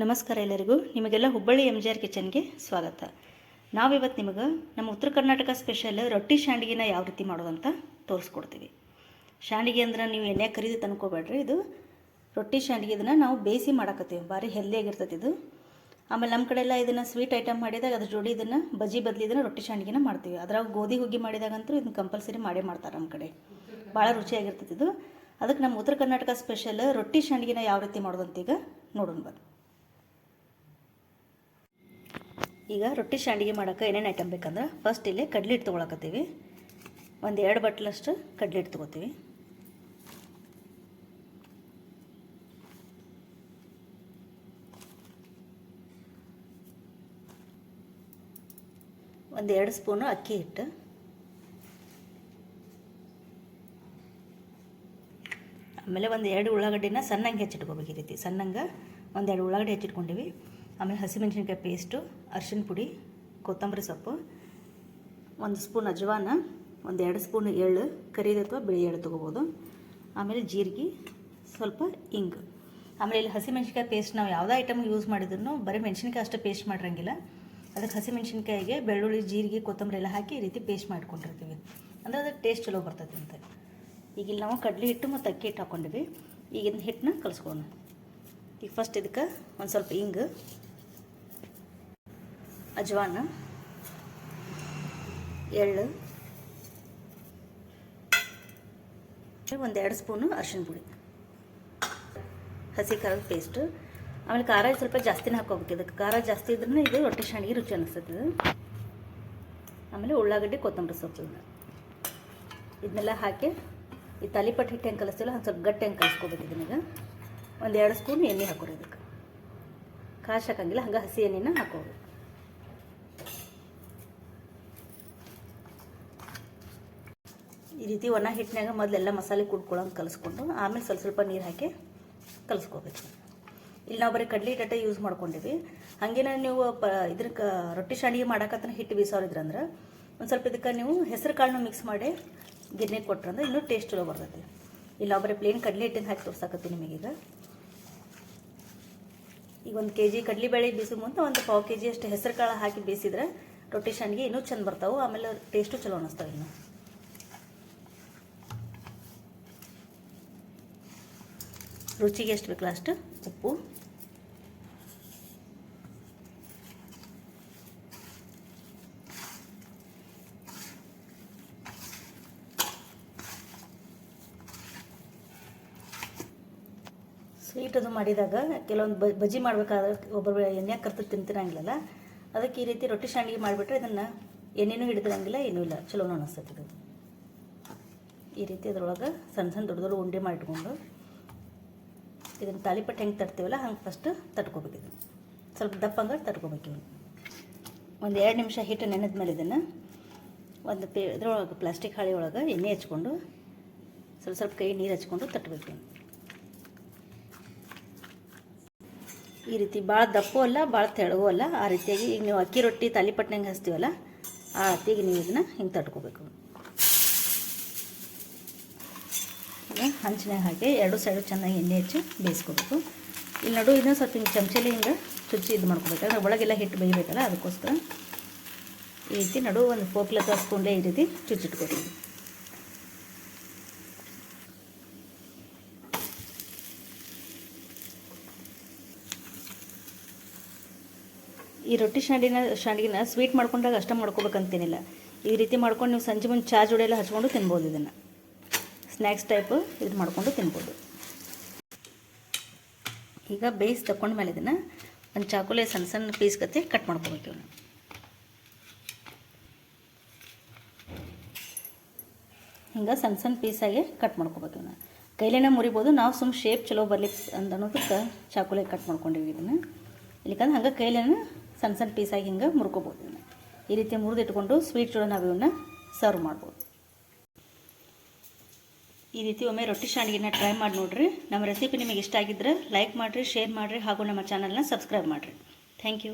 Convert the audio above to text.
ನಮಸ್ಕಾರ ಎಲ್ಲರಿಗೂ. ನಿಮಗೆಲ್ಲ ಹುಬ್ಬಳ್ಳಿ ಎಂ ಜಿ ಆರ್ ಕಿಚನ್ಗೆ ಸ್ವಾಗತ. ನಾವಿವತ್ತು ನಿಮಗೆ ನಮ್ಮ ಉತ್ತರ ಕರ್ನಾಟಕ ಸ್ಪೆಷಲ್ ರೊಟ್ಟಿ ಶಾಂಡಿಗೆನ ಯಾವ ರೀತಿ ಮಾಡೋದಂತ ತೋರಿಸ್ಕೊಡ್ತೀವಿ. ಶಾಂಡಿಗೆ ಅಂದ್ರೆ ನೀವು ಎಣ್ಣೆ ಖರೀದಿ ತಂದ್ಕೋಬೇಡ್ರಿ ಇದು ರೊಟ್ಟಿ ಶಾಂಡಿಗೆ ಇದನ್ನು ನಾವು ಬೇಯಿಸಿ ಮಾಡಕತ್ತೀವಿ. ಭಾರಿ ಹೆಲ್ದಿಯಾಗಿರ್ತೈತಿ ಇದು. ಆಮೇಲೆ ನಮ್ಮ ಕಡೆ ಎಲ್ಲ ಇದನ್ನು ಸ್ವೀಟ್ ಐಟಮ್ ಮಾಡಿದಾಗ ಅದ್ರ ಜೋಡಿ ಇದನ್ನು ಬಜ್ಜಿ ಬದಲಿ ಇದನ್ನು ರೊಟ್ಟಿ ಶಾಂಡಿಗೆನ ಮಾಡ್ತೀವಿ. ಅದ್ರಾಗ ಗೋಧಿ ಹುಗ್ಗಿ ಮಾಡಿದಾಗಂತೂ ಇದನ್ನ ಕಂಪಲ್ಸರಿ ಮಾಡೇ ಮಾಡ್ತಾರೆ ನಮ್ಮ ಕಡೆ. ಭಾಳ ರುಚಿಯಾಗಿರ್ತೈತಿ ಇದು. ಅದಕ್ಕೆ ನಮ್ಮ ಉತ್ತರ ಕರ್ನಾಟಕ ಸ್ಪೆಷಲ್ ರೊಟ್ಟಿ ಶಾಂಡಿಗೆನ ಯಾವ ರೀತಿ ಮಾಡೋದಂತೀಗ ನೋಡೋಣ ಬನ್ನಿ. ಈಗ ರೊಟ್ಟಿ ಶಾಂಡಿಗೆ ಮಾಡೋಕೆ ಏನೇನು ಐಟಮ್ ಬೇಕಂದ್ರೆ ಫಸ್ಟ್ ಇಲ್ಲಿ ಕಡ್ಲೆ ಹಿಟ್ಟು ತೊಗೊಳಕತ್ತೀವಿ. ಒಂದು ಎರಡು ಬಟ್ಲಷ್ಟು ಕಡ್ಲೆ ಹಿಟ್ಟು ತೊಗೋತೀವಿ. ಒಂದು ಎರಡು ಸ್ಪೂನು ಅಕ್ಕಿ ಹಿಟ್ಟು. ಆಮೇಲೆ ಒಂದು ಎರಡು ಉಳ್ಳಾಗಡ್ಡಿನ ಸಣ್ಣಂಗೆ ಹೆಚ್ಚಿಟ್ಕೋಬೇಕು ಈ ರೀತಿ. ಸಣ್ಣಂಗೆ ಒಂದೆರಡು ಉಳ್ಳಾಗಡ್ಡಿ ಹೆಚ್ಚಿಟ್ಕೊಂಡಿವಿ. ಆಮೇಲೆ ಹಸಿಮೆಣಸಿನ್ಕಾಯಿ ಪೇಸ್ಟು ಅರ್ಶಿಣ ಪುಡಿ, ಕೊತ್ತಂಬರಿ ಸೊಪ್ಪು, ಒಂದು ಸ್ಪೂನ್ ಅಜವಾನ, ಒಂದು ಎರಡು ಸ್ಪೂನ್ ಎಳ್ಳು, ಕರಿದ ಅಥವಾ ಬಿಳಿ ಎಳ್ಳು ತೊಗೋಬೋದು. ಆಮೇಲೆ ಜೀರಿಗೆ, ಸ್ವಲ್ಪ ಇಂಗು. ಆಮೇಲೆ ಇಲ್ಲಿ ಹಸಿಮೆಣ್ಸಿನ್ಕಾಯಿ ಪೇಸ್ಟ್ ನಾವು ಯಾವುದೇ ಐಟಮ್ ಯೂಸ್ ಮಾಡಿದ್ರು ಬರೀ ಮೆಣಸಿನ್ಕಾಯಿ ಅಷ್ಟೇ ಪೇಸ್ಟ್ ಮಾಡಿರಂಗಿಲ್ಲ. ಅದಕ್ಕೆ ಹಸಿಮೆಣ್ಸಿನ್ಕಾಯಿಗೆ ಬೆಳ್ಳುಳ್ಳಿ, ಜೀರಿಗೆ, ಕೊತ್ತಂಬರಿ ಎಲ್ಲ ಹಾಕಿ ಈ ರೀತಿ ಪೇಸ್ಟ್ ಮಾಡ್ಕೊಂಡಿರ್ತೀವಿ. ಅಂದರೆ ಅದಕ್ಕೆ ಟೇಸ್ಟ್ ಚಲೋ ಬರ್ತೈತೆ ಅಂತ. ಈಗ ಇಲ್ಲಿ ನಾವು ಕಡಲೆ ಹಿಟ್ಟು ಮತ್ತು ಅಕ್ಕಿ ಹಿಟ್ಟು ಹಾಕ್ಕೊಂಡಿವಿ ಈಗಿನ ಹಿಟ್ಟನ್ನ ಕಲಿಸ್ಕೊಳ್ಳೋಣ. ಈಗ ಫಸ್ಟ್ ಇದಕ್ಕೆ ಒಂದು ಸ್ವಲ್ಪ ಇಂಗು. ಅಜ್ವಾನ. ಎಳ್ಳು. ಒಂದು ಎರಡು ಸ್ಪೂನು ಅರ್ಶಿನ ಪುಡಿ. ಹಸಿ ಖಾರದ ಪೇಸ್ಟ್ ಆಮೇಲೆ ಖಾರ ಸ್ವಲ್ಪ ಜಾಸ್ತಿನೇ ಹಾಕೋಬೇಕು ಇದಕ್ಕೆ ಖಾರ ಜಾಸ್ತಿ ಇದ್ರೂ ಇದು ರೊಟ್ಟಿ ಶಾಣಿಗೆ ರುಚಿ ಅನಿಸ್ತದೆ. ಆಮೇಲೆ ಉಳ್ಳಾಗಡ್ಡಿ, ಕೊತ್ತಂಬರಿ ಸೊಪ್ಪು ಇದನ್ನೆಲ್ಲ ಹಾಕಿ ಈ ತಾಲಿಪಟ್ಟು ಹಿಟ್ಟು ಹೆಂಗೆ ಕಲಿಸ್ತಿಲ್ಲ ಒಂದು ಸ್ವಲ್ಪ ಗಟ್ಟಿ ಹೆಂಗೆ ಕಲಿಸ್ಕೋಬೇಕು ಇದನ್ನೀಗ ಒಂದು ಎರಡು ಸ್ಪೂನ್ ಎಣ್ಣೆ ಹಾಕೋರಿ ಇದಕ್ಕೆ ಕಾಶ್ ಹಂಗೆ ಹಸಿ ಎಣ್ಣೆನ ಹಾಕೋಬೇಕು ಈ ರೀತಿ ಒಣ ಹಿಟ್ಟಿನಾಗ ಮೊದಲೆಲ್ಲ ಮಸಾಲೆ ಕುಡ್ಕೊಳ್ಳೋಂಗೆ ಕಲಿಸ್ಕೊಂಡು ಆಮೇಲೆ ಸ್ವಲ್ಪ ಸ್ವಲ್ಪ ನೀರು ಹಾಕಿ ಕಲಿಸ್ಕೋಬೇಕು. ಇಲ್ಲಿ ನಾವು ಬರೀ ಕಡಲೆ ಹಿಟ್ಟೆ ಯೂಸ್ ಮಾಡ್ಕೊಂಡಿವಿ. ಹಾಗೇನ ನೀವು ಪ ಇದ್ರ ಕ ರೊಟ್ಟಿ ಶಾಂಡಿಗೆ ಮಾಡಾಕತ್ತನ ಹಿಟ್ಟು ಬೀಸೋರಿದ್ರಂದ್ರೆ ಒಂದು ಸ್ವಲ್ಪ ಇದಕ್ಕೆ ನೀವು ಹೆಸರು ಕಾಳನ್ನ ಮಿಕ್ಸ್ ಮಾಡಿ ಗಿರ್ನೆ ಕೊಟ್ರಂದ್ರೆ ಇನ್ನೂ ಟೇಸ್ಟ್ ಚಲೋ ಬರ್ತೈತಿ. ಇಲ್ಲಿ ನಾವು ಬರೀ ಪ್ಲೇನ್ ಕಡಲೆ ಹಿಟ್ಟಿನ ಹಾಕಿ ತೋರ್ಸಕತ್ತೀನಿ ನಿಮಗೀಗ. ಈಗ ಒಂದು ಕೆ ಜಿ ಕಡಲೆಬೇಳೆ ಬೀಸೋ ಮುಂದೆ ಒಂದು ಪಾವು ಕೆ ಜಿ ಅಷ್ಟು ಹೆಸರು ಕಾಳು ಹಾಕಿ ಬೇಯಿಸಿದ್ರೆ ರೊಟ್ಟಿ ಶಾಂಡಿಗೆ ಇನ್ನೂ ಚೆಂದ ಬರ್ತಾವೆ. ಆಮೇಲೆ ಟೇಸ್ಟು ಚಲೋ ಅನ್ನಿಸ್ತಾವೆ ಇನ್ನು. ರುಚಿಗೆ ಎಷ್ಟು ಬೇಕಲ್ಲ ಅಷ್ಟು? ಉಪ್ಪು. ಸ್ವೀಟ್ ಅದು ಮಾಡಿದಾಗ ಕೆಲವೊಂದು ಬಜ್ಜಿ ಮಾಡಬೇಕಾದ್ರೆ ಒಬ್ಬರು ಎಣ್ಣೆ ಕರ್ತು ತಿಂತಿರಂಗಿಲ್ಲಲ್ಲ? ಅದಕ್ಕೆ ಈ ರೀತಿ ರೊಟ್ಟಿ ಶಾಂಡಿಗೆ ಮಾಡಿಬಿಟ್ರೆ ಇದನ್ನು ಎಣ್ಣೆನೂ ಹಿಡಿದಿರಂಗಿಲ್ಲ, ಏನೂ ಇಲ್ಲ. ಚಲೋ ಅನಿಸ್ತದೆ ಇದು ಈ ರೀತಿ ಅದರೊಳಗೆ ಸಣ್ಣ ಸಣ್ಣ ದೊಡ್ಡ ದೊಡ್ಡ ಉಂಡೆ ಮಾಡಿಟ್ಕೊಂಡು ಇದನ್ನು ತಾಲಿಪಟ್ಟು ಹೆಂಗೆ ತರ್ತೀವಲ್ಲ ಹಂಗೆ ಫಸ್ಟ್ ತಟ್ಕೋಬೇಕು ಇದನ್ನು ಸ್ವಲ್ಪ ದಪ್ಪಂಗೆ ತಟ್ಕೋಬೇಕು ಇವನು. ಒಂದು ಎರಡು ನಿಮಿಷ ಹಿಟ್ಟು ನೆನೆದ ಮೇಲೆ ಇದನ್ನು ಒಂದು ಪೇ, ಇದ್ರೊಳಗೆ ಪ್ಲಾಸ್ಟಿಕ್ ಹಾಳಿ ಒಳಗೆ ಎಣ್ಣೆ ಹಚ್ಕೊಂಡು ಸ್ವಲ್ಪ ಸ್ವಲ್ಪ ಕೈ ನೀರು ಹಚ್ಕೊಂಡು ತಟ್ಟಬೇಕು ಈ ರೀತಿ ಭಾಳ ದಪ್ಪು ಅಲ್ಲ ಭಾಳ ತೆಳಗೂ ಅಲ್ಲ, ಆ ರೀತಿಯಾಗಿ ಈಗ ನೀವು ಅಕ್ಕಿ ರೊಟ್ಟಿ ತಾಲಿಪಟ್ಟು ಹೆಂಗೆ ಹಚ್ತೀವಲ್ಲ, ಆ ರೀತಿಯಾಗಿ ನೀವು ಇದನ್ನು ಹಿಂಗೆ ತಟ್ಕೋಬೇಕು ಹಂಚಿನಾಗ ಹಾಕಿ ಎರಡು ಸೈಡು ಚೆನ್ನಾಗಿ ಎಣ್ಣೆ ಹಚ್ಚಿ ಬೇಯಿಸ್ಕೋಬೇಕು. ಇಲ್ಲಿ ನಡು ಇದನ್ನ ಸ್ವಲ್ಪ ಹಿಂಗೆ ಚಮಚಲಿ ಹಿಂಗೆ ಚುಚ್ಚಿ ಇದು ಮಾಡ್ಕೋಬೇಕು. ಅಂದರೆ ಒಳಗೆಲ್ಲ ಹಿಟ್ಟು ಬೇಯಬೇಕಲ್ಲ, ಅದಕ್ಕೋಸ್ಕರ ಈ ರೀತಿ ನಡು ಒಂದು ಫೋಕ್ಲ ಸ್ಪೂನ್ಲೆ ಈ ರೀತಿ ಚುಚ್ಚಿಟ್ಕೊತೀವಿ ಈ ರೊಟ್ಟಿ ಶಾಂಡಿನ, ಶಾಂಡಿಗಿನ ಸ್ವೀಟ್ ಮಾಡ್ಕೊಂಡಾಗ ಅಷ್ಟೇ ಮಾಡ್ಕೋಬೇಕಂತೇನಿಲ್ಲ. ಈ ರೀತಿ ಮಾಡ್ಕೊಂಡು ನೀವು ಸಂಜೆ ಮುಂದೆ ಚಾ ಜೋಡಿ ಹಚ್ಕೊಂಡು ತಿನ್ಬೋದು ಇದನ್ನು. ಸ್ನ್ಯಾಕ್ಸ್ ಟೈಪು ಇದು ಮಾಡ್ಕೊಂಡು ತಿನ್ಬೋದು. ಈಗ ಬೇಯಿಸಿ ತಕ್ಕೊಂಡ ಮೇಲೆ ಇದನ್ನು ಒಂದು ಚಾಕುಲೆ ಸಣ್ಣ ಸಣ್ಣ ಪೀಸ್ ಕತ್ತೆ ಕಟ್ ಮಾಡ್ಕೊಬೇಕು ಇವನು. ಹಿಂಗೆ ಸಣ್ಣ ಸಣ್ಣ ಪೀಸಾಗಿ ಕಟ್ ಮಾಡ್ಕೋಬೇಕು ಇವನ್ನ ಕೈಲೇನ ಮುರಿಬೋದು. ನಾವು ಸುಮ್ಮ ಶೇಪ್ ಚಲೋ ಬರ್ಲಿಕ್ಕೆ ಅಂತ ಅನ್ನೋದಕ್ಕೆ ಚಾಕುಲೆ ಕಟ್ ಮಾಡ್ಕೊಂಡಿವಿ ಇದನ್ನು. ಇಲ್ಲಿಕಂದ್ರೆ ಹಂಗೆ ಕೈಲೇನ ಸಣ್ಣ ಸಣ್ಣ ಪೀಸಾಗಿ ಹಿಂಗೆ ಮುರ್ಕೋಬೋದು ಇವನ್ನ ಈ ರೀತಿ ಮುರಿದಿಟ್ಕೊಂಡು ಸ್ವೀಟ್ ಚೂಡ ನಾವು ಇವನ್ನ ಸರ್ವ್ ಮಾಡ್ಬೋದು. ಈ ರೀತಿ ಒಮ್ಮೆ ರೊಟ್ಟಿ ಶಾಂಡಿಗೆನ ಟ್ರೈ ಮಾಡಿ ನೋಡಿರಿ. ನಮ್ಮ ರೆಸಿಪಿ ನಿಮಗೆ ಇಷ್ಟ ಆಗಿದ್ರೆ ಲೈಕ್ ಮಾಡಿರಿ ಶೇರ್ ಮಾಡಿರಿ ಹಾಗೂ ನಮ್ಮ ಚಾನಲ್ನ ಸಬ್ಸ್ಕ್ರೈಬ್ ಮಾಡಿರಿ. Thank you